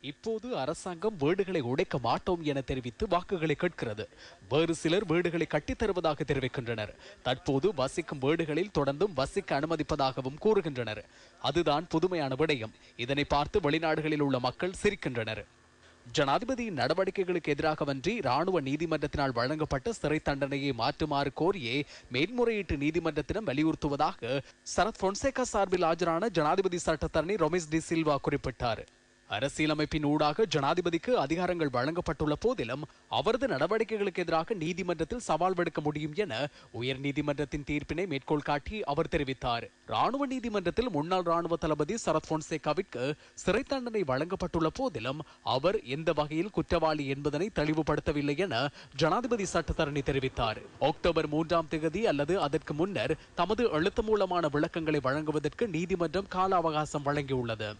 இப்போது அரசாங்கம் வீடுகளை உடைக்க மாட்டோம் என தெரிவித்து வாக்குகளை கேட்கிறது. வேறு சிலர் வீடுகளை கட்டித் தருவதாக தெரிவிக்கின்றனர். தற்போது வசிக்கும் வீடுகளில் தொடர்ந்தும் வசிக்க அனுமதிப்பதாகவும் கூறுகின்றனர். அதுதான் புதுமையான விடயம். இதனை பார்த்து வெளிநாடுகளில் உள்ள மக்கள் சிரிக்கின்றனர். ஜனாதிபதியின் நடவடிக்கைகளுக்கு எதிராகவன்றி ராணுவ நீதிமன்றத்தினால் வழங்கப்பட்ட சிறை தண்டனையை மாற்றுமாறு கோரியே மேல்முறையீட்டு நீதிமன்றத்திடம் வலியுறுத்துவதாக சரத் பொன்சேகா சார்பில் ஆஜரான ஜனாதிபதி சட்டத்தரணி ரொமேஷ் டி சில்வா குறிப்பிட்டார். அரசியலமைப்பின் ஊடாக ஜனாதிபதிக்கு அதிகாரங்கள் வழங்கப்பட்டுள்ள போதிலும் அவரது நடவடிக்கைகளுக்கு எதிராக நீதிமன்றத்தில் சவால் விடுக்க முடியும் என உயர் நீதிமன்றத்தின் தீர்ப்பினை மேற்கோள் காட்டி அவர் தெரிவித்தார். ராணுவ நீதிமன்றத்தில் முன்னாள் ராணுவ தளபதி சரத் பொன்சேகாவிற்கு சிறை தண்டனை வழங்கப்பட்டுள்ள போதிலும் அவர் எந்த வகையில் குற்றவாளி என்பதனை தெளிவுபடுத்தவில்லை என ஜனாதிபதி சட்டத்தரணி தெரிவித்தார். அக்டோபர் மூன்றாம் தேதி அல்லது அதற்கு முன்னர் தமது எழுத்து மூலமான விளக்கங்களை வழங்குவதற்கு நீதிமன்றம் கால அவகாசம் வழங்கியுள்ளது.